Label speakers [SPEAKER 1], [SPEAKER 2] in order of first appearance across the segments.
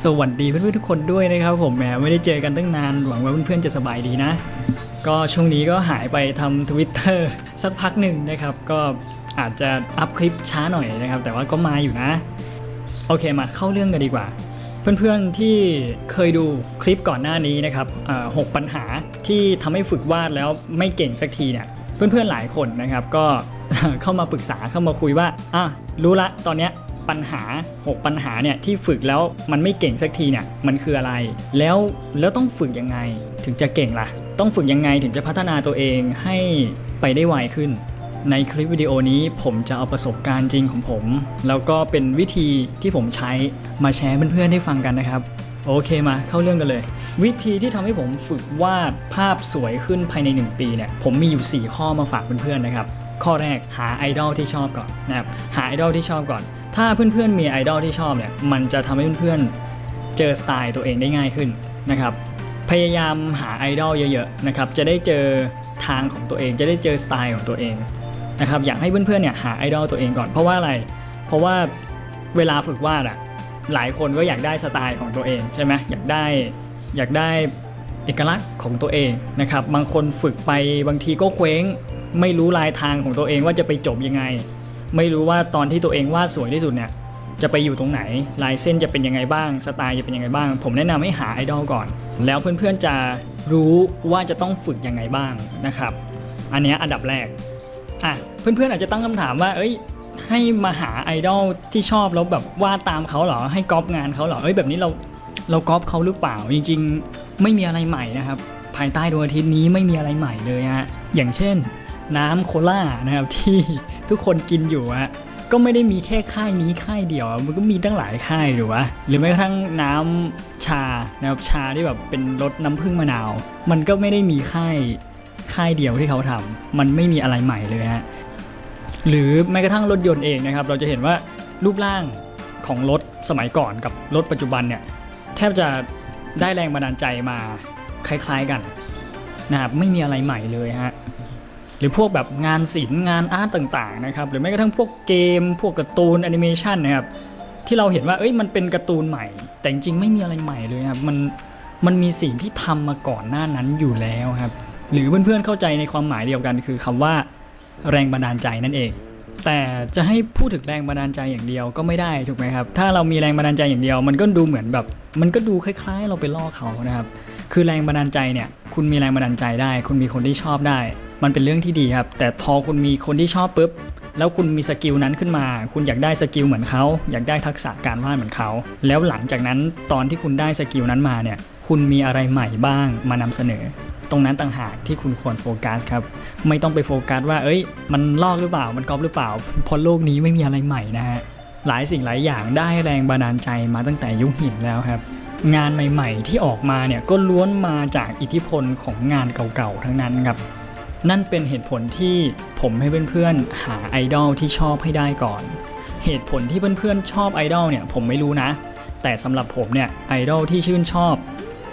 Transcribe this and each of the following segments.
[SPEAKER 1] สวัสดีเพื่อนๆทุกคนด้วยนะครับผมแหมไม่ได้เจอกันตั้งนาน หวังว่าเพื่อนๆจะสบายดีนะ ก็ช่วงนี้ก็หายไปทำ Twitter สักพักหนึ่งนะครับ ก็อาจจะอัพคลิปช้าหน่อยนะครับ แต่ว่าก็มาอยู่นะ โอเคมาเข้าเรื่องกันดีกว่า เพื่อนๆที่เคยดูคลิปก่อนหน้านี้นะครับหกปัญหาที่ทำให้ฝึกวาดแล้วไม่เก่งสักทีเนี่ยเพื่อนๆหลายคนนะครับก็เข้ามาปรึกษาเข้ามาคุยว่าอะรู้ละตอนเนี้ย ปัญหา 6 ปัญหาเนี่ยที่ฝึกแล้วมันไม่เก่งสักทีเนี่ยมันคืออะไร แล้วแล้วต้องฝึกยังไงถึงจะเก่งล่ะ ต้องฝึกยังไงถึงจะพัฒนาตัวเองให้ไปได้ไวขึ้น ในคลิปวิดีโอนี้ผมจะเอาประสบการณ์จริงของผม แล้วก็เป็นวิธีที่ผมใช้มาแชร์เพื่อนๆให้ฟังกันนะครับ โอเคมาเข้าเรื่องกันเลย วิธีที่ทำให้ผมฝึกวาดภาพสวยขึ้นภายใน 1 ปีเนี่ยผมมีอยู่ 4 ข้อมาฝากเพื่อนๆนะครับข้อแรกหาไอดอลที่ชอบก่อนนะครับหาไอดอลที่ชอบก่อน ถ้าเพื่อนๆมีไอดอลที่ชอบเนี่ยมันจะทำให้เพื่อนๆเจอสไตล์ตัวเองได้ง่ายขึ้นนะครับพยายามหาไอดอลเยอะๆนะครับจะได้เจอทางของตัวเองจะได้เจอสไตล์ของตัวเองนะครับอยากให้เพื่อนๆเนี่ยหาไอดอลตัวเองก่อนเพราะว่าอะไร เพราะว่าเวลาฝึกวาดอะหลายคนก็อยากได้สไตล์ของตัวเองใช่ไหมอยากได้อยากได้เอกลักษณ์ของตัวเองนะครับบางคนฝึกไปบางทีก็เคว้ง ไม่รู้ลายทางของตัวเองว่าจะไปจบยังไง ไม่รู้ว่าตอนที่ตัวเองวาดสวยที่สุดเนี่ยจะไปอยู่ตรงไหนลายเส้นจะเป็นยังไงบ้าง สไตล์จะเป็นยังไงบ้าง ผมแนะนำให้หาไอดอลก่อน แล้วเพื่อนๆจะรู้ว่าจะต้องฝึกยังไงบ้างนะครับ อันนี้อันดับแรกอะเพื่อนๆอาจจะตั้งคำถามว่า เอ้ย ให้มาหาไอดอลที่ชอบแล้วแบบวาดตามเขาเหรอ ให้ก๊อปงานเขาเหรอ เอ้ยแบบนี้เราเราก๊อปเขาหรือเปล่า จริงๆ ไม่มีอะไรใหม่นะครับ ภายใต้ดวงอาทิตย์นี้ไม่มีอะไรใหม่เลยฮะ อย่างเช่น น้ำโคล่านะครับที่ ทุกคนกินอยู่ฮะก็ไม่ได้มีแค่ค่ายนี้ค่ายเดียว มันก็มีตั้งหลายค่ายหรือวะ หรือแม้กระทั่งน้ำชานะครับชาที่แบบเป็นรสน้ำผึ้งมะนาว มันก็ไม่ได้มีค่ายค่ายเดียวที่เขาทำมันไม่มีอะไรใหม่เลยฮะ หรือแม้กระทั่งรถยนต์เองนะครับ เราจะเห็นว่ารูปร่างของรถสมัยก่อนกับรถปัจจุบันเนี่ยแทบจะได้แรงบันดาลใจมาคล้ายๆกันนะครับไม่มีอะไรใหม่เลยฮะ รือพวกแบบงานศิลป์งานอาร์ตต่างๆนะครับหรือแม้กระทั่งพวกเกม พวกการ์ตูนแอนิเมชันนะครับที่เราเห็นว่าเอ้ยมันเป็นการ์ตูนใหม่ แต่จริงๆไม่มีอะไรใหม่เลยครับมันมันมีสิ่งที่ทำมาก่อนหน้านั้นอยู่แล้วครับหรือเพื่อนๆเข้าใจในความหมายเดียวกัน คือคำว่าแรงบันดาลใจนั่นเอง แต่จะให้พูดถึงแรงบันดาลใจอย่างเดียวก็ไม่ได้ถูกไหมครับถ้าเรามีแรงบันดาลใจอย่างเดียว มันก็ดูเหมือนแบบ มันก็ดูคล้าย ๆ เราไปล่อเขานะครับคือแรงบันดาลใจเนี่ยคุณมีแรงบันดาลใจได้ คุณมีคนที่ชอบได้ มันเป็นเรื่องที่ดีครับ แต่พอคุณมีคนที่ชอบปุ๊บ แล้วคุณมีสกิลนั้นขึ้นมา คุณอยากได้สกิลเหมือนเขา อยากได้ทักษะการวาดเหมือนเขา แล้วหลังจากนั้นตอนที่คุณได้สกิลนั้นมาเนี่ย คุณมีอะไรใหม่บ้างมานำเสนอ ตรงนั้นต่างหากที่คุณควรโฟกัสครับ ไม่ต้องไปโฟกัสว่า เอ้ย มันลอกหรือเปล่า มันก๊อปหรือเปล่า เพราะโลกนี้ไม่มีอะไรใหม่นะฮะ หลายสิ่งหลายอย่างได้แรงบันดาลใจมาตั้งแต่ยุคหินแล้วครับงานใหม่ ๆ ที่ออกมาเนี่ยก็ล้วนมาจากอิทธิพลของงานเก่าๆ ทั้งนั้นครับ นั่นเป็นเหตุผลที่ผมให้เพื่อนๆหาไอดอลที่ชอบให้ได้ก่อน เหตุผลที่เพื่อนๆชอบไอดอลเนี่ยผมไม่รู้นะ แต่สำหรับผมเนี่ยไอดอลที่ชื่นชอบ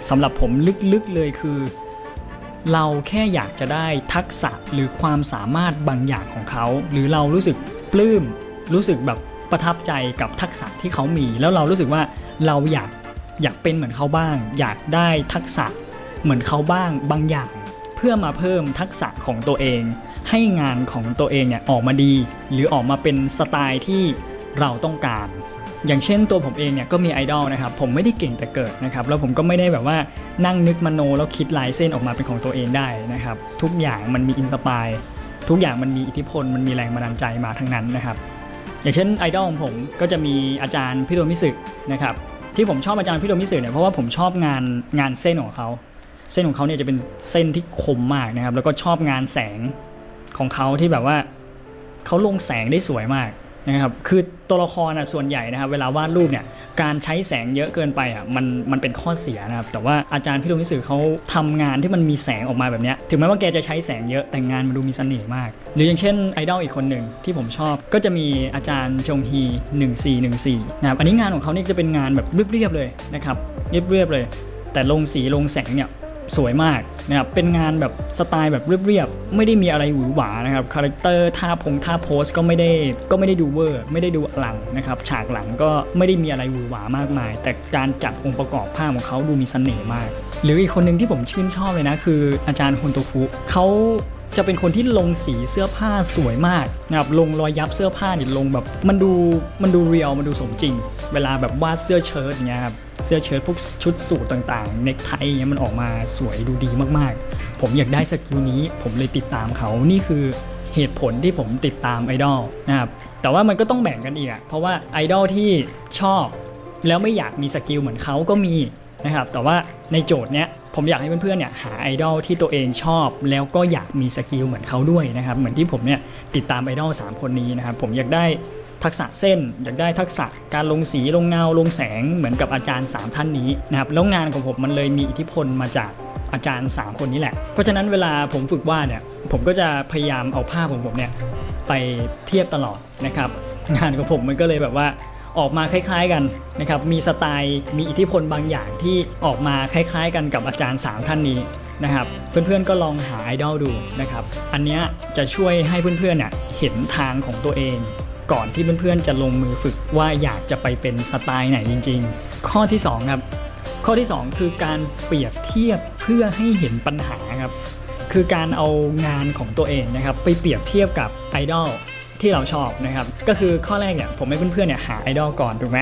[SPEAKER 1] สำหรับผมลึกๆเลยคือ เราแค่อยากจะได้ทักษะหรือความสามารถบางอย่างของเขา หรือเรารู้สึกปลื้มรู้สึกแบบประทับใจกับทักษะที่เขามี แล้วเรารู้สึกว่าเราอยากอยากเป็นเหมือนเขาบ้าง อยากได้ทักษะเหมือนเขาบ้างบางอย่าง พื่อมาเพิ่มทักษะของตัวเอง ให้งานของตัวเองเนี่ยออกมาดี หรือออกมาเป็นสไตล์ที่เราต้องการ อย่างเช่นตัวผมเองเนี่ยก็มีไอดอลนะครับผมไม่ได้เก่งแต่เกิดนะครับแล้วผมก็ไม่ได้แบบว่านั่งนึกมโนแล้วคิดลายเส้นออกมาเป็นของตัวเองได้นะครับทุกอย่างมันมีอินสปายทุกอย่างมันมีอิทธิพลมันมีแรงบันดาลใจมาทั้งนั้นนะครับอย่างเช่นไอดอลของผมก็จะมีอาจารย์พิโรมิสึนะครับที่ผมชอบอาจารย์พิโรมิสึเนี่ยเพราะว่าผมชอบงานงานเส้นของเขา เส้นของเขาเนี่ยจะเป็นเส้นที่คมมากนะครับ แล้วก็ชอบงานแสงของเขาที่แบบว่าเขาลงแสงได้สวยมากนะครับ คือตัวละครอะส่วนใหญ่นะครับ เวลาวาดรูปเนี่ยการใช้แสงเยอะเกินไปอะมันมันเป็นข้อเสียนะครับ แต่ว่าอาจารย์พี่ลุงนิสือเขาทำงานที่มันมีแสงออกมาแบบนี้ถึงแม้ว่าแกจะใช้แสงเยอะแต่งานมันดูมีเสน่ห์มาก หรืออย่างเช่นไอดอลอีกคนหนึ่งที่ผมชอบก็จะมีอาจารย์ชงฮี 1414นะครับอันนี้งานของเขาเนี่ยจะเป็นงานแบบเรียบๆเลยนะครับเรียบๆเลย แต่ลงสีลงแสงเนี่ย สวยมากนะครับ เป็นงานแบบสไตล์แบบเรียบๆ ไม่ได้มีอะไรหวือหวานะครับ คาแรคเตอร์ท่าพงท่าโพสก็ไม่ได้ก็ไม่ได้ดูเวอร์ ไม่ได้ดูอลังนะครับ ฉากหลังก็ไม่ได้มีอะไรหวือหวามากมาย แต่การจัดองค์ประกอบภาพของเขาดูมีเสน่ห์มาก หรืออีกคนหนึ่งที่ผมชื่นชอบเลยนะ คืออาจารย์ฮุนโตฟุเขาจะเป็นคนที่ลงสีเสื้อผ้าสวยมากนะครับลงรอยยับเสื้อผ้าเนี่ยลงแบบมันดูมันดูเรียลมันดูสมจริง เวลาแบบวาดเสื้อเชิ้ตอย่างเงี้ยครับ เสื้อเชิ้ตพวกชุดสูทต่างๆ เน็กไทยเงี้ยมันออกมาสวยดูดีมากๆ ผมอยากได้สกิลนี้ ผมเลยติดตามเขา นี่คือเหตุผลที่ผมติดตามไอดอลนะครับ แต่ว่ามันก็ต้องแบ่งกันอีกอะเพราะว่าไอดอลที่ชอบ แล้วไม่อยากมีสกิลเหมือนเขาก็มีนะครับ แต่ว่าในโจทย์เนี้ยผมอยากให้เพื่อนๆเนี่ยหาไอดอลที่ตัวเองชอบ แล้วก็อยากมีสกิลเหมือนเขาด้วยนะครับ เหมือนที่ผมเนี่ยติดตามไอดอล3คนนี้นะครับ ผมอยากได้ ทักษะเส้น อยากได้ทักษะการลงสีลงเงาลงแสงเหมือนกับอาจารย์ 3 ท่านนี้นะครับแล้วงานของผมมันเลยมีอิทธิพลมาจากอาจารย์ 3 คนนี้แหละ เพราะฉะนั้นเวลาผมฝึกวาดเนี่ยผมก็จะพยายามเอาภาพของผมเนี่ยไปเทียบตลอดนะครับงานของผมมันก็เลยแบบว่าออกมาคล้าย ๆกันนะครับมีสไตล์มีอิทธิพลบางอย่างที่ออกมาคล้าย ๆ กันกับอาจารย์ 3 ท่านนี้นะครับเพื่อนๆก็ลองหาไอดอลดูนะครับอันนี้จะช่วยให้เพื่อนๆเนี่ยเห็นทางของตัวเอง ก่อนที่เพื่อนๆจะลงมือฝึกว่าอยากจะไปเป็นสไตล์ไหนจริง ๆ ข้อที่2ครับข้อที่ 2 คือการเปรียบเทียบเพื่อให้เห็นปัญหาครับคือการเอางานของตัวเองนะครับไปเปรียบเทียบกับไอดอลที่เราชอบนะครับก็คือข้อแรกเนี่ยผมให้เพื่อนๆเนี่ยหาไอดอลก่อนถูกไหม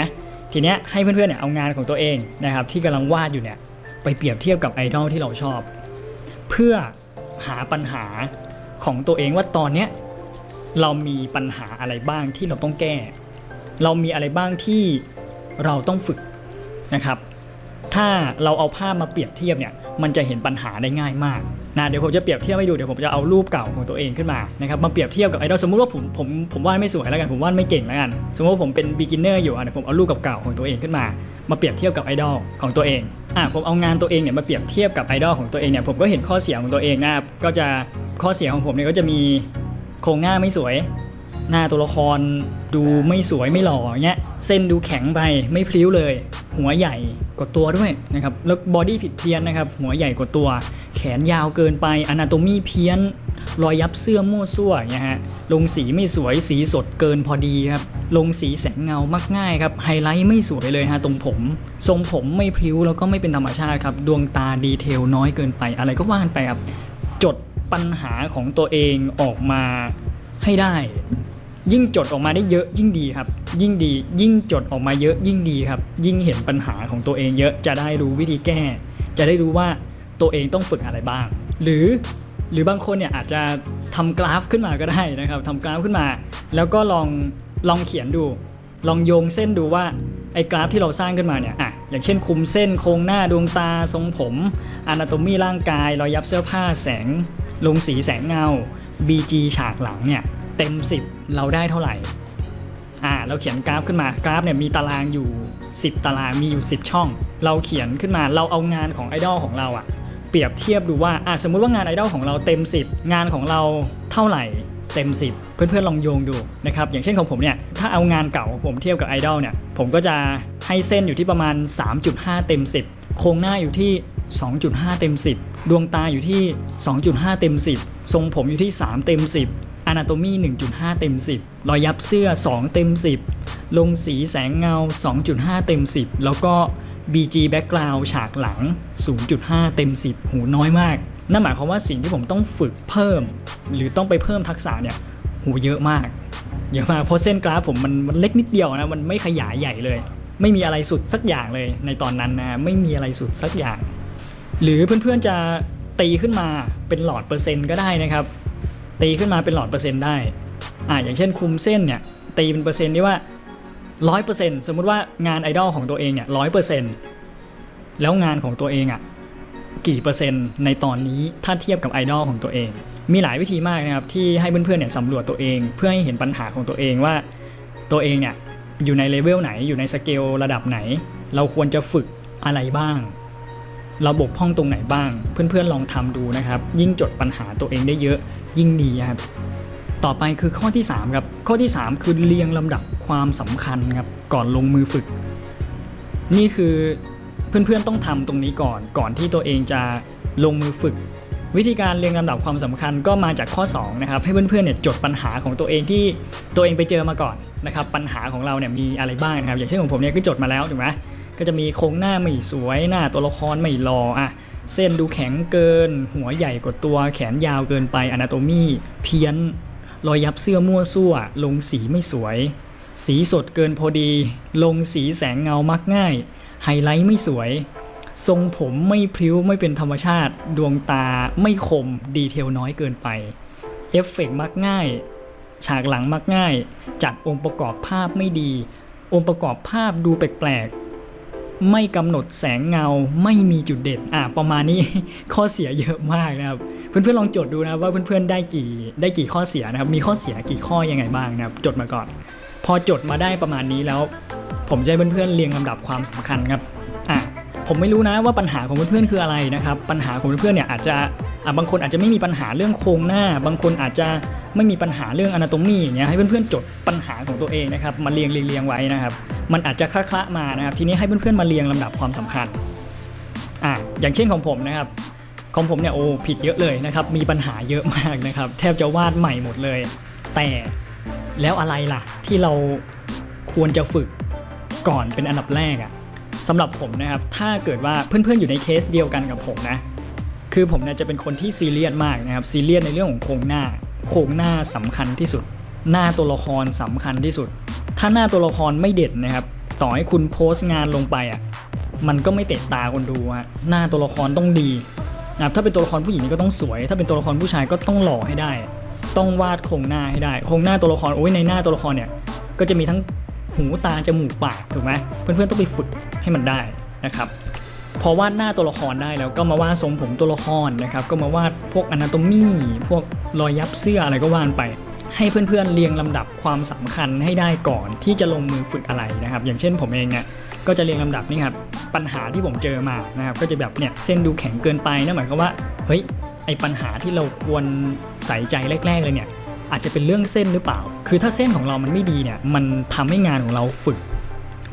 [SPEAKER 1] ทีเนี้ยให้เพื่อนๆเนี่ยเอางานของตัวเองนะครับที่กำลังวาดอยู่เนี่ยไปเปรียบเทียบกับไอดอลที่เราชอบ เพื่อหาปัญหาของตัวเองว่าตอนเนี้ย เรามีปัญหาอะไรบ้างที่เราต้องแก้ เรามีอะไรบ้างที่เราต้องฝึกนะครับ ถ้าเราเอาภาพมาเปรียบเทียบเนี่ยมันจะเห็นปัญหาได้ง่ายมากนะเดี๋ยวผมจะเปรียบเทียบให้ดูเดี๋ยวผมจะเอารูปเก่าของตัวเองขึ้นมานะครับมาเปรียบเทียบกับไอดอลสมมุติว่าผมผมผมวาดไม่สวยแล้วกันผมวาดไม่เก่งแล้วกันสมมติว่าผมเป็น beginner อยู่อะเดี๋ยวผมเอารูปเก่าๆของตัวเองขึ้นมา มาเปรียบเทียบกับไอดอลของตัวเองอะผมเอางานตัวเองเนี่ยมาเปรียบเทียบกับไอดอลของตัวเองเนี่ยผมก็เห็นข้อเสียของตัวเองนะครับก็จะข้อเสียของผมเนี่ยก็จะมี โครงหน้าไม่สวย หน้าตัวละครดูไม่สวยไม่หล่อเงี้ยเส้นดูแข็งไปไม่พลิ้วเลย หัวใหญ่กว่าตัวด้วยนะครับแล้วบอดี้ผิดเพี้ยนนะครับหัวใหญ่กว่าตัว แขนยาวเกินไปอนาโตมีเพี้ยนรอยยับเสื้อมั่วซั่วเงี้ยฮะลงสีไม่สวยสีสดเกินพอดีครับลงสีแสงเงามักง่ายครับไฮไลท์ไม่สวยเลยฮะตรงผม ทรงผมไม่พลิ้วแล้วก็ไม่เป็นธรรมชาติครับ ดวงตาดีเทลน้อยเกินไปอะไรก็ว่ากันไปครับ จด ปัญหาของตัวเองออกมาให้ได้ ยิ่งจดออกมาได้เยอะยิ่งดีครับ ยิ่งดี ยิ่งจดออกมาเยอะยิ่งดีครับ ยิ่งเห็นปัญหาของตัวเองเยอะจะได้รู้วิธีแก้ จะได้รู้ว่าตัวเองต้องฝึกอะไรบ้าง หรือหรือบางคนเนี่ยอาจจะทำกราฟขึ้นมาก็ได้นะครับทำกราฟขึ้นมา แล้วก็ลองลองเขียนดู ลองโยงเส้นดูว่าไอ้กราฟที่เราสร้างขึ้นมาเนี่ยอะอย่างเช่นคุมเส้นโครงหน้าดวงตาทรงผมอนาโตมีร่างกายรอยยับเสื้อผ้าแสง ลงสีแสงเงา BG ฉากหลังเนี่ยเต็ม 10 เราได้เท่าไหร่อ่าเราเขียนกราฟขึ้นมากราฟเนี่ยมีตารางอยู่ 10 ตารางมีอยู่ 10 ช่อง เราเขียนขึ้นมาเราเอางานของไอดอลของเราอะเปรียบเทียบดูว่าอะสมมุติว่างานไอดอลของเราเต็ม 10 งานของเราเท่าไหร่เต็ม 10 เพื่อนๆลองโยงดูนะครับอย่างเช่นของผมเนี่ยถ้าเอางานเก่าของผมเทียบกับไอดอลเนี่ยผมก็จะให้เส้นอยู่ที่ประมาณ 3.5 เต็ม 10 โครงหน้าอยู่ที่ 2.5 เต็ม 10 ดวงตาอยู่ที่ 2.5 เต็ม 10 ทรงผมอยู่ที่ 3 เต็ม 10อนาโตมี1.5 เต็ม 10 รอยยับเสื้อ 2 เต็ม 10 ลงสีแสงเงา 2.5 เต็ม 10 แล้วก็ BG background ฉากหลัง 0.5 เต็ม 10 หูน้อยมาก นั่นหมายความว่าสิ่งที่ผมต้องฝึกเพิ่ม หรือต้องไปเพิ่มทักษะเนี่ย หูเยอะมาก เยอะมาก เพราะเส้นกราฟผมมันมันเล็กนิดเดียวนะ มันไม่ขยายใหญ่เลย ไม่มีอะไรสุดสักอย่างเลยในตอนนั้นนะ ไม่มีอะไรสุดสักอย่าง หรือเพื่อนๆจะตีขึ้นมาเป็นหลอดเปอร์เซ็นต์ก็ได้นะครับ ตีขึ้นมาเป็นหลอดเปอร์เซ็นต์ได้อ่าอย่างเช่นคุมเส้นเนี่ยตีเป็นเปอร์เซ็นต์ที่ว่าร้อยเปอร์เซ็นต์สมมติว่างานไอดอลของตัวเองเนี่ยร้อยเปอร์เซ็นต์แล้วงานของตัวเองอะ่ะกี่เปอร์เซ็นต์ในตอนนี้ถ้าเทียบกับไอดอลของตัวเอง มีหลายวิธีมากนะครับที่ให้เพื่อนๆเนี่ยสำรวจตัวเอง เพื่อให้เห็นปัญหาของตัวเองว่า ตัวเองเนี่ยอยู่ในเลเวลไหนอยู่ในสเกลระดับไหน เราควรจะฝึกอะไรบ้าง เราบกพร่องตรงไหนบ้าง เพื่อนๆลองทำดูนะครับ ยิ่งจดปัญหาตัวเองได้เยอะยิ่งดีครับต่อไปคือข้อที่3ครับข้อที่ 3 คือเรียงลำดับความสำคัญครับก่อนลงมือฝึก นี่คือเพื่อนๆต้องทำตรงนี้ก่อน ก่อนที่ตัวเองจะลงมือฝึก วิธีการเรียงลำดับความสำคัญก็มาจากข้อ2นะครับให้เพื่อนๆเนี่ยจดปัญหาของตัวเองที่ตัวเองไปเจอมาก่อนนะครับปัญหาของเราเนี่ยมีอะไรบ้างนะครับอย่างเช่นของผมเนี่ยก็จดมาแล้วถูกไหม ก็จะมีโครงหน้าไม่สวยหน้าตัวละครไม่รออะเส้นดูแข็งเกิน หัวใหญ่กว่าตัวแขนยาวเกินไปอนาโตมีเพี้ยน รอยยับเสื้อมั่วซั่ว ลงสีไม่สวย สีสดเกินพอดี ลงสีแสงเงามักง่าย ไฮไลท์ไม่สวย ทรงผมไม่พริ้วไม่เป็นธรรมชาติ ดวงตาไม่คมดีเทลน้อยเกินไปเอฟเฟกต์มักง่าย ฉากหลังมักง่าย จัดองค์ประกอบภาพไม่ดี องค์ประกอบภาพดูแปลก ไม่กำหนดแสงเงาไม่มีจุดเด่นอะประมาณนี้ข้อเสียเยอะมากนะครับ เพื่อนๆลองจดดูนะว่าเพื่อนๆได้กี่ได้กี่ข้อเสียนะครับ มีข้อเสียกี่ข้อยังไงบ้างนะครับ จดมาก่อน พอจดมาได้ประมาณนี้แล้ว ผมจะให้เพื่อนๆเรียงลำดับความสำคัญครับอะผมไม่รู้นะว่าปัญหาของเพื่อนๆคืออะไรนะครับ ปัญหาของเพื่อนๆเนี่ยอาจจะอะบางคนอาจจะไม่มีปัญหาเรื่องโครงหน้า บางคนอาจจะ ไม่มีปัญหาเรื่องอนาโตมีอย่างเงี้ยให้เพื่อนๆจดปัญหาของตัวเองนะครับมาเรียงเรียงไว้นะครับ มันอาจจะคละๆมานะครับ ทีนี้ให้เพื่อนๆมาเรียงลำดับความสำคัญอะอย่างเช่นของผมนะครับของผมเนี่ยโอ้ผิดเยอะเลยนะครับ มีปัญหาเยอะมากนะครับ แทบจะวาดใหม่หมดเลย แต่แล้วอะไรล่ะ ที่เราควรจะฝึกก่อนเป็นอันดับแรกอะสำหรับผมนะครับ ถ้าเกิดว่าเพื่อนๆอยู่ในเคสเดียวกันกับผมนะ คือผมเนี่ยจะเป็นคนที่ซีเรียสมากนะครับซีเรียสในเรื่องของโครงหน้า โครงหน้าสำคัญที่สุด หน้าตัวละครสำคัญที่สุด ถ้าหน้าตัวละครไม่เด่นนะครับ ต่อให้คุณโพสต์งานลงไปอะมันก็ไม่เตะตาคนดูฮะหน้าตัวละครต้องดีนะครับถ้าเป็นตัวละครผู้หญิงก็ต้องสวย ถ้าเป็นตัวละครผู้ชายก็ต้องหล่อให้ได้ ต้องวาดโครงหน้าให้ได้ โครงหน้าตัวละครโอ้ยในหน้าตัวละครเนี่ยก็จะมีทั้งหูตาจมูกปากถูกไหมเพื่อนๆต้องไปฝึกให้มันได้นะครับ อวาดหน้าตัวละครได้แล้วก็มาวาดทรงผมตัวละครนะครับก็มาวาดพวกอนาโตมีพวกรอยยับเสื้ออะไรก็วาดไป ให้เพื่อนๆเรียงลำดับความสำคัญให้ได้ก่อนที่จะลงมือฝึกอะไรนะครับ อย่างเช่นผมเองเนี่ยก็จะเรียงลำดับนี่ครับปัญหาที่ผมเจอมานะครับก็จะแบบเนี่ยเส้นดูแข็งเกินไปนั่นหมายความว่าเฮ้ยไอปัญหาที่เราควรใส่ใจแรก ๆเลยเนี่ยอาจจะเป็นเรื่องเส้นหรือเปล่า คือถ้าเส้นของเรามันไม่ดีเนี่ยมันทำให้งานของเราฝึก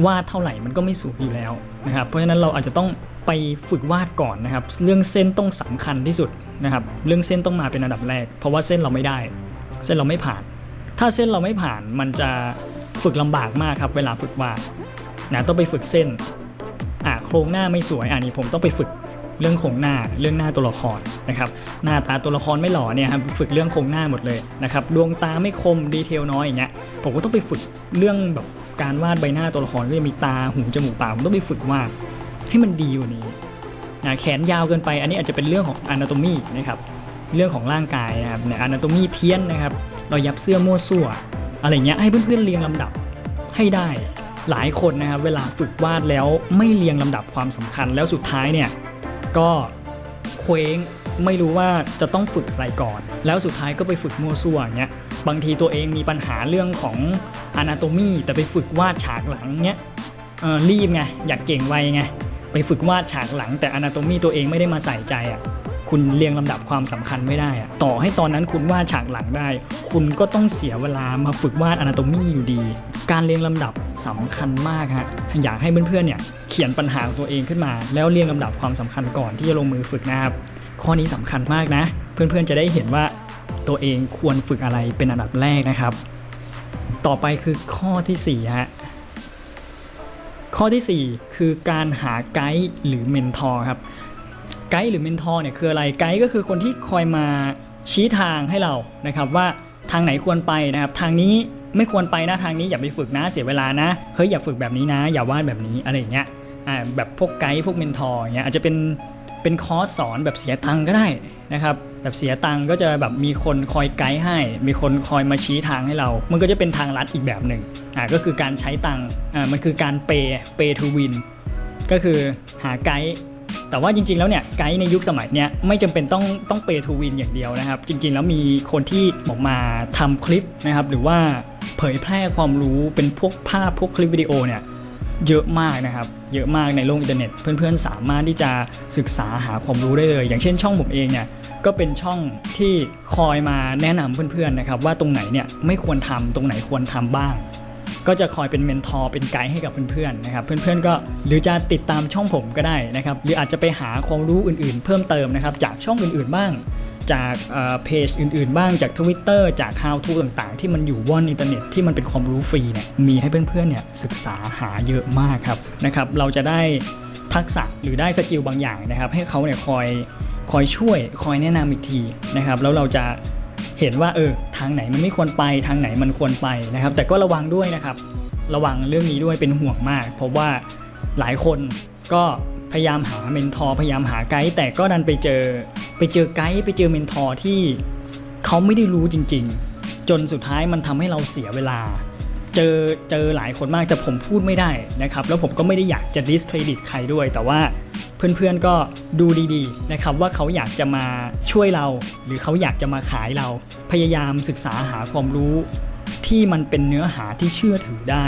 [SPEAKER 1] วาดเท่าไหร่มันก็ไม่สวยอยู่แล้วนะครับ เพราะฉะนั้นเราอาจจะต้อง ไปฝึกวาดก่อนนะครับ เรื่องเส้นต้องสำคัญที่สุดนะครับ เรื่องเส้นต้องมาเป็นอันดับแรก เพราะว่าเส้นเราไม่ได้ เส้นเราไม่ผ่าน ถ้าเส้นเราไม่ผ่านมันจะฝึกลำบากมากครับ เวลาฝึกวาดนะต้องไปฝึกเส้นอะโครงหน้าไม่สวยอะนี่ผมต้องไปฝึกเรื่องโครงหน้าเรื่องหน้าตัวละครนะครับหน้าตาตัวละครไม่หล่อเนี่ยครับฝึกเรื่องโครงหน้าหมดเลยนะครับดวงตาไม่คมดีเทลน้อยอย่างเงี้ยผมก็ต้องไปฝึกเรื่องแบบการวาดใบหน้าตัวละครก็จะมีตาหูจมูกปากผมต้องไปฝึกวาด ให้มันดีกว่านี้นะแขนยาวเกินไป อันนี้อาจจะเป็นเรื่องของ anatomy นะครับ เรื่องของร่างกายนะครับเนี่ย anatomy เพี้ยนนะครับรอยยับเสื้อมั่วซั่วอะไรเงี้ยให้เพื่อนๆเรียงลำดับให้ได้หลายคนนะครับเวลาฝึกวาดแล้วไม่เรียงลำดับความสำคัญแล้วสุดท้ายเนี่ยก็เคว้งไม่รู้ว่าจะต้องฝึกอะไรก่อน แล้วสุดท้ายก็ไปฝึกมั่วซั่วเงี้ยบางทีตัวเองมีปัญหาเรื่องของ Anatomy แต่ไปฝึกวาดฉากหลังเงี้ยรีบไงอยากเก่งไวไง ไปฝึกวาดฉากหลังแต่ Anatomy ตัวเองไม่ได้มาใส่ใจอะคุณเรียงลำดับความสำคัญไม่ได้อะต่อให้ตอนนั้นคุณวาดฉากหลังได้ คุณก็ต้องเสียเวลามาฝึกวาด Anatomy อยู่ดี การเรียงลำดับสำคัญมากฮะ อยากให้เพื่อนๆเนี่ยเขียนปัญหาของตัวเองขึ้นมา แล้วเรียงลำดับความสำคัญก่อนที่จะลงมือฝึกนะครับ ข้อนี้สำคัญมากนะ เพื่อนๆจะได้เห็นว่าตัวเองควรฝึกอะไรเป็นอันดับแรกนะครับ ต่อไปคือข้อที่สี่ฮะ ข้อทีสี่ 4 คือการหาไกด์หรือเมนทอร์ครับไกด์หรือเมนทอร์เนี่ยคืออะไรไกด์ก็คือคนที่คอยมาชี้ทางให้เรานะครับว่าทางไหนควรไปนะครับ ทางนี้ไม่ควรไปนะทางนี้อย่าไปฝึกนะเสียเวลานะเฮ้ยอย่าฝึกแบบนี้นะ อย่าวาดแบบนี้อะไรอย่างเงี้ยอ่าแบบพวกไกด์พวกเมนทอร์เงี้ยอาจจะเป็นเป็นคอร์สสอนแบบเสียตังก็ได้นะครับ แบบเสียตังก็จะแบบมีคนคอยไกด์ให้ มีคนคอยมาชี้ทางให้เรา มันก็จะเป็นทางลัดอีกแบบหนึ่งอ่าก็คือการใช้ตังอ่ามันคือการเปย์เปย์ทูวินก็คือหาไกด์แต่ว่าจริงๆแล้วเนี่ยไกด์ในยุคสมัยเนี้ยไม่จำเป็นต้องต้องเปย์ทูวินอย่างเดียวนะครับ จริงๆแล้วมีคนที่บอกมาทำคลิปนะครับหรือว่าเผยแพร่ความรู้เป็นพวกภาพพวกคลิปวิดีโอเนี่ยเยอะมากนะครับ เยอะมากในโลกอินเทอร์เน็ต เพื่อนๆ สามารถที่จะศึกษาหาความรู้ได้เลย อย่างเช่นช่องผมเองเนี่ย ก็เป็นช่องที่คอยมาแนะนำเพื่อนๆนะครับว่าตรงไหนเนี่ยไม่ควรทำตรงไหนควรทำบ้าง ก็จะคอยเป็นเมนทอร์เป็นไกด์ให้กับเพื่อนๆนะครับเพื่อนๆก็หรือจะติดตามช่องผมก็ได้นะครับหรืออาจจะไปหาความรู้อื่นๆ เพิ่มเติมนะครับจากช่องอื่นๆบ้างจากเพจอื่นๆ บ้างจาก Twitter จาก How to ต่างๆ ที่มันอยู่วอนอินเทอร์เน็ตที่มันเป็นความรู้ฟรีเนี่ยมีให้เพื่อนๆเนี่ยศึกษาหาเยอะมากครับนะครับ เราจะได้ทักษะหรือได้สกิลบางอย่างนะครับ ให้เขาเนี่ยคอย คอยช่วยคอยแนะนำอีกทีนะครับ แล้วเราจะเห็นว่าเออทางไหนมันไม่ควรไปทางไหนมันควรไปนะครับ แต่ก็ระวังด้วยนะครับ ระวังเรื่องนี้ด้วยเป็นห่วงมาก เพราะว่าหลายคนก็พยายามหาเมนทอร์พยายามหาไกด์แต่ก็ดันไปเจอไปเจอไกด์ไปเจอเมนทอร์ที่เขาไม่ได้รู้จริง ๆ จนสุดท้ายมันทำให้เราเสียเวลา เจอเจอหลายคนมากแต่ผมพูดไม่ได้นะครับ แล้วผมก็ไม่ได้อยากจะดิสเครดิตใครด้วย แต่ว่า เพื่อนๆก็ดูดีๆนะครับว่าเขาอยากจะมาช่วยเรา หรือเขาอยากจะมาขายเรา พยายามศึกษาหาความรู้ที่มันเป็นเนื้อหาที่เชื่อถือได้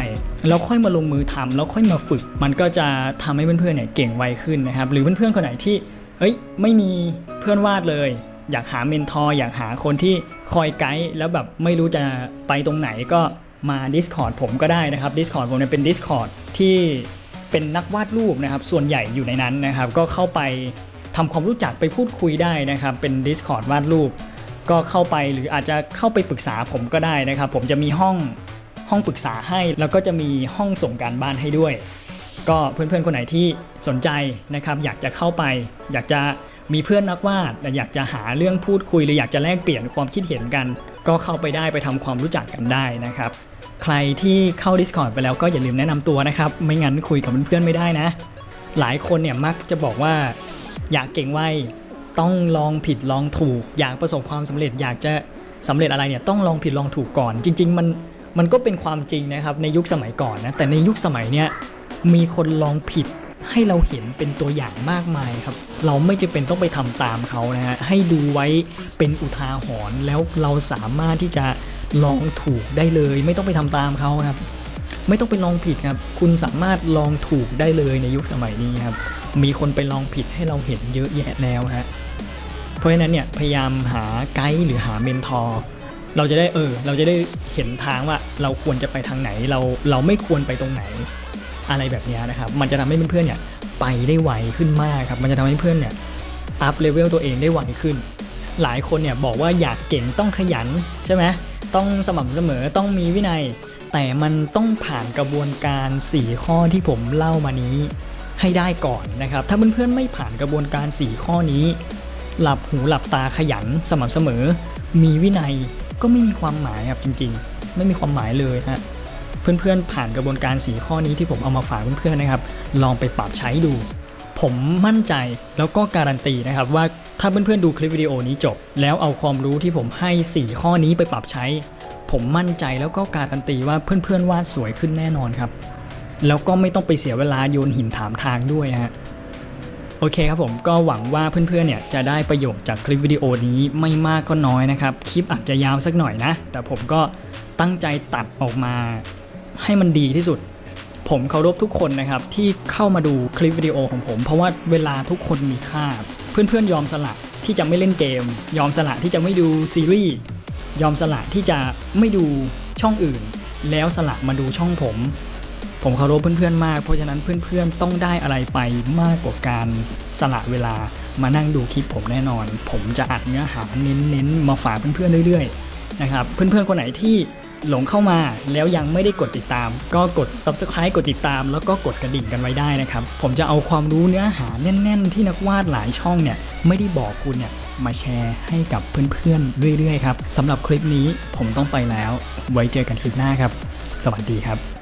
[SPEAKER 1] แล้วค่อยมาลงมือทำแล้วค่อยมาฝึก มันก็จะทำให้เพื่อนๆเนี่ยเก่งไวขึ้นนะครับ หรือเพื่อนๆคนไหนที่เอ้ยไม่มีเพื่อนวาดเลย อยากหาเมนทอร์อยากหาคนที่คอยไกด์แล้วแบบไม่รู้จะไปตรงไหนก็มา Discord ผมก็ได้นะครับ Discord ผมเนี่ยเป็น Discord ที่ เป็นนักวาดรูปนะครับ ส่วนใหญ่อยู่ในนั้นนะครับ ก็เข้าไปทำความรู้จักไปพูดคุยได้นะครับ เป็น Discord วาดรูป ก็เข้าไปหรืออาจจะเข้าไปปรึกษาผมก็ได้นะครับ ผมจะมีห้องห้องปรึกษาให้ แล้วก็จะมีห้องส่งการบ้านให้ด้วย ก็เพื่อนๆคนไหนที่สนใจนะครับ อยากจะเข้าไป อยากจะมีเพื่อนนักวาดอยากจะหาเรื่องพูดคุยหรืออยากจะแลกเปลี่ยนความคิดเห็นกัน ก็เข้าไปได้ไปทำความรู้จักกันได้นะครับ ใครที่เข้า Discord ไปแล้วก็อย่าลืมแนะนำตัวนะครับ ไม่งั้นคุยกับเพื่อนๆไม่ได้นะ หลายคนเนี่ยมักจะบอกว่าอยากเก่งไวต้องลองผิดลองถูก อยากประสบความสำเร็จอยากจะสำเร็จอะไรเนี่ยต้องลองผิดลองถูกก่อน จริง ๆ มันมันก็เป็นความจริงนะครับในยุคสมัยก่อนนะแต่ในยุคสมัยเนี้ยมีคนลองผิดให้เราเห็นเป็นตัวอย่างมากมายครับ เราไม่จำเป็นต้องไปทำตามเขานะฮะให้ดูไว้เป็นอุทาหรณ์แล้วเราสามารถที่จะ ลองถูกได้เลย ไม่ต้องไปทำตามเขาครับ ไม่ต้องไปลองผิดครับ คุณสามารถลองถูกได้เลยในยุคสมัยนี้ครับ มีคนไปลองผิดให้เราเห็นเยอะแยะแล้วฮะเพราะฉะนั้นเนี่ยพยายามหาไกด์หรือหาเมนทอร์เราจะได้เออ เราจะได้เห็นทางว่าเราควรจะไปทางไหน เราเราไม่ควรไปตรงไหน อะไรแบบนี้นะครับ มันจะทำให้เพื่อนๆเนี่ยไปได้ไวขึ้นมากครับ มันจะทำให้เพื่อนเนี่ยอัพเลเวลตัวเองได้ไวขึ้น หลายคนเนี่ยบอกว่าอยากเก่งต้องขยันใช่ไหม ต้องสม่ำเสมอต้องมีวินัย แต่มันต้องผ่านกระบวนการ 4 ข้อที่ผมเล่ามานี้ให้ได้ก่อนนะครับ ถ้าเพื่อนๆไม่ผ่านกระบวนการ 4 ข้อนี้ หลับหูหลับตาขยันสม่ำเสมอ มีวินัยก็ไม่มีความหมายครับจริงๆ ไม่มีความหมายเลยฮะเพื่อนๆผ่านกระบวนการ 4 ข้อนี้ที่ผมเอามาฝากเพื่อนๆนะครับ ลองไปปรับใช้ดู ผมมั่นใจแล้วก็การันตีนะครับว่าถ้าเพื่อนๆดูคลิปวิดีโอนี้จบ แล้วเอาความรู้ที่ผมให้ 4 ข้อนี้ไปปรับใช้ ผมมั่นใจแล้วก็การันตีว่าเพื่อนๆวาดสวยขึ้นแน่นอนครับ แล้วก็ไม่ต้องไปเสียเวลาโยนหินถามทางด้วยฮะโอเคครับผมก็หวังว่าเพื่อนๆเนี่ยจะได้ประโยชน์จากคลิปวิดีโอนี้ไม่มากก็น้อยนะครับ คลิปอาจจะยาวสักหน่อยนะ แต่ผมก็ตั้งใจตัดออกมาให้มันดีที่สุด ผมเคารพทุกคนนะครับที่เข้ามาดูคลิปวิดีโอของผม เพราะว่าเวลาทุกคนมีค่า เพื่อนๆยอมสละที่จะไม่เล่นเกม ยอมสละที่จะไม่ดูซีรีส์ยอมสละที่จะไม่ดูช่องอื่น แล้วสละมาดูช่องผม ผมเคารพเพื่อนๆมาก เพราะฉะนั้นเพื่อนๆต้องได้อะไรไปมากกว่าการสละเวลามานั่งดูคลิปผมแน่นอน ผมจะอัดเนื้อหาเน้นๆมาฝากเพื่อนๆเรื่อยๆนะครับเพื่อนๆคนไหนที่ หลงเข้ามาแล้วยังไม่ได้กดติดตาม ก็กด subscribe กดติดตาม แล้วก็กดกระดิ่งกันไว้ได้นะครับ ผมจะเอาความรู้เนื้อหาแน่น ๆ ที่นักวาดหลายช่องเนี่ยไม่ได้บอกคุณเนี่ยมาแชร์ให้กับเพื่อนๆเรื่อยๆครับสำหรับคลิปนี้ผมต้องไปแล้ว ไว้เจอกันคลิปหน้าครับ สวัสดีครับ